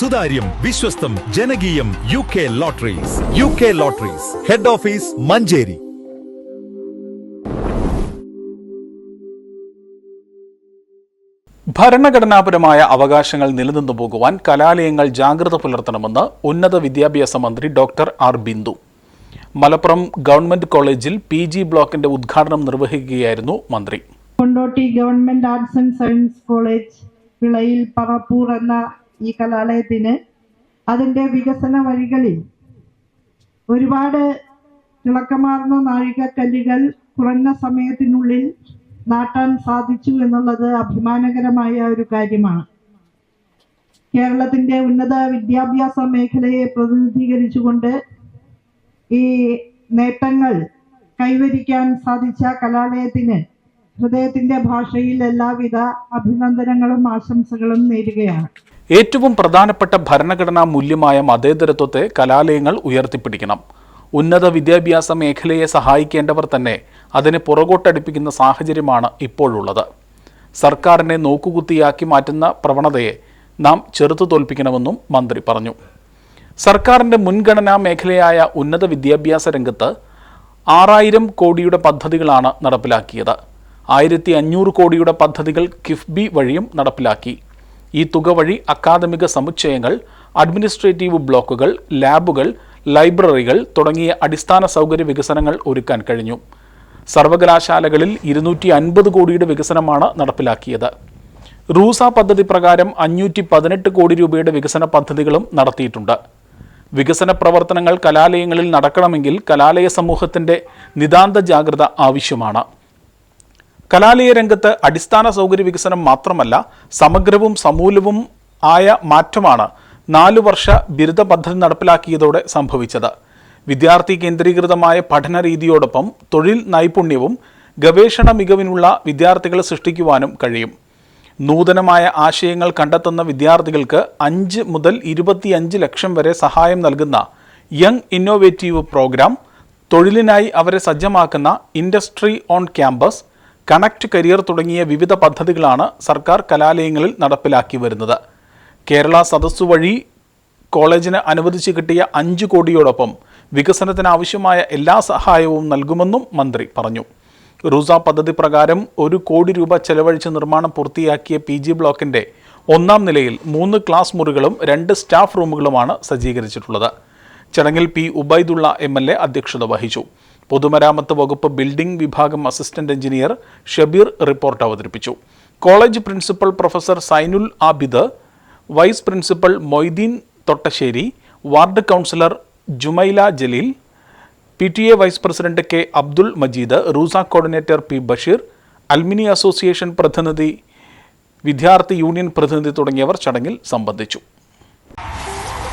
സുതാര്യം വിശ്വസ്തം ജനകീയം U K lotteries U K lotteries head office Manjeri. ഭരണഘടനാപരമായ അവകാശങ്ങൾ നിലനിന്നു പോകുവാൻ കലാലയങ്ങൾ ജാഗ്രത പുലർത്തണമെന്ന് ഉന്നത വിദ്യാഭ്യാസ മന്ത്രി doctor R Bindu. Malappuram government കോളേജിൽ പി ജി ബ്ലോക്കിന്റെ ഉദ്ഘാടനം നിർവഹിക്കുകയായിരുന്നു മന്ത്രി. Kondotty government arts and science college വിളയിൽ പറപ്പൂർ എന്ന ഈ കലാലയത്തിന് അതിന്റെ വികസന വഴികളിൽ ഒരുപാട് തിളക്കമാർന്ന നാഴികക്കല്ലുകൾ കുറഞ്ഞ സമയത്തിനുള്ളിൽ നാട്ടാൻ സാധിച്ചു എന്നുള്ളത് അഭിമാനകരമായ ഒരു കാര്യമാണ്. കേരളത്തിന്റെ ഉന്നത വിദ്യാഭ്യാസ മേഖലയെ പ്രതിനിധീകരിച്ചുകൊണ്ട് ഈ നേട്ടങ്ങൾ കൈവരിക്കാൻ സാധിച്ച കലാലയത്തിന് ഹൃദയത്തിന്റെ ഭാഷയിൽ എല്ലാവിധ അഭിനന്ദനങ്ങളും ആശംസകളും നേരുകയാണ്. ഏറ്റവും പ്രധാനപ്പെട്ട ഭരണഘടനാ മൂല്യമായ മതേതരത്വത്തെ കലാലയങ്ങൾ ഉയർത്തിപ്പിടിക്കണം. ഉന്നത വിദ്യാഭ്യാസ മേഖലയെ സഹായിക്കേണ്ടവർ തന്നെ അതിനെ പുറകോട്ടടിപ്പിക്കുന്ന സാഹചര്യമാണ് ഇപ്പോഴുള്ളത്. സർക്കാരിനെ നോക്കുകുത്തിയാക്കി മാറ്റുന്ന പ്രവണതയെ നാം ചെറുത്തു തോൽപ്പിക്കണമെന്നും മന്ത്രി പറഞ്ഞു. സർക്കാരിന്റെ മുൻഗണനാ മേഖലയായ ഉന്നത വിദ്യാഭ്യാസ രംഗത്ത് ആറായിരം കോടിയുടെ പദ്ധതികളാണ് നടപ്പിലാക്കിയത്. ആയിരത്തി അഞ്ഞൂറ് കോടിയുടെ പദ്ധതികൾ കിഫ്ബി വഴിയും നടപ്പിലാക്കി. ഈ തുക വഴി അക്കാദമിക സമുച്ചയങ്ങൾ അഡ്മിനിസ്ട്രേറ്റീവ് ബ്ലോക്കുകൾ ലാബുകൾ ലൈബ്രറികൾ തുടങ്ങിയ അടിസ്ഥാന സൗകര്യ വികസനങ്ങൾ ഒരുക്കാൻ കഴിഞ്ഞു. സർവകലാശാലകളിൽ ഇരുന്നൂറ്റി അൻപത് കോടിയുടെ വികസനമാണ് നടപ്പിലാക്കിയത്. റൂസ പദ്ധതി പ്രകാരം അഞ്ഞൂറ്റി പതിനെട്ട് കോടി രൂപയുടെ വികസന പദ്ധതികളും നടത്തിയിട്ടുണ്ട്. വികസന പ്രവർത്തനങ്ങൾ കലാലയങ്ങളിൽ നടക്കണമെങ്കിൽ കലാലയ സമൂഹത്തിന്റെ നിതാന്ത ജാഗ്രത ആവശ്യമാണ്. കലാലയ രംഗത്ത് അടിസ്ഥാന സൗകര്യ വികസനം മാത്രമല്ല സമഗ്രവും സമൂലവും ആയ മാറ്റമാണ് നാലു വർഷ ബിരുദ പദ്ധതി നടപ്പിലാക്കിയതോടെ സംഭവിച്ചത്. വിദ്യാർത്ഥി കേന്ദ്രീകൃതമായ പഠന രീതിയോടൊപ്പം തൊഴിൽ നൈപുണ്യവും ഗവേഷണ മികവിനുള്ള വിദ്യാർത്ഥികളെ സൃഷ്ടിക്കുവാനും കഴിയും. നൂതനമായ ആശയങ്ങൾ കണ്ടെത്തുന്ന വിദ്യാർത്ഥികൾക്ക് അഞ്ച് മുതൽ ഇരുപത്തിയഞ്ച് ലക്ഷം വരെ സഹായം നൽകുന്ന യങ് ഇന്നോവേറ്റീവ് പ്രോഗ്രാം തൊഴിലിനായി അവരെ സജ്ജമാക്കുന്ന industry on campus connect career തുടങ്ങിയ വിവിധ പദ്ധതികളാണ് സർക്കാർ കലാലയങ്ങളിൽ നടപ്പിലാക്കി വരുന്നത്. കേരള സദസ്സു വഴി കോളേജിന് അനുവദിച്ച് കിട്ടിയ അഞ്ച് കോടിയോടൊപ്പം വികസനത്തിനാവശ്യമായ എല്ലാ സഹായവും നൽകുമെന്നും മന്ത്രി പറഞ്ഞു. റൂസ പദ്ധതി പ്രകാരം ഒരു കോടി രൂപ ചെലവഴിച്ച് നിർമ്മാണം പൂർത്തിയാക്കിയ പി ജി ബ്ലോക്കിന്റെ ഒന്നാം നിലയിൽ മൂന്ന് ക്ലാസ് മുറികളും രണ്ട് സ്റ്റാഫ് റൂമുകളുമാണ് സജ്ജീകരിച്ചിട്ടുള്ളത്. ചടങ്ങിൽ പി ഉബൈദുള്ള എ അധ്യക്ഷത വഹിച്ചു. പൊതുമരാമത്ത് വകുപ്പ് ബിൽഡിംഗ് വിഭാഗം അസിസ്റ്റന്റ് എഞ്ചിനീയർ ഷബീർ റിപ്പോർട്ട് അവതരിപ്പിച്ചു. College principal professor Zainul Abid vice principal Moideen Thottassery ward councillor Jumaila Jaleel P T A vice president K Abdul Majeed RUSA coordinator P Basheer alumni association പ്രതിനിധി വിദ്യാർത്ഥി union പ്രതിനിധി തുടങ്ങിയവർ ചടങ്ങിൽ സംബന്ധിച്ചു.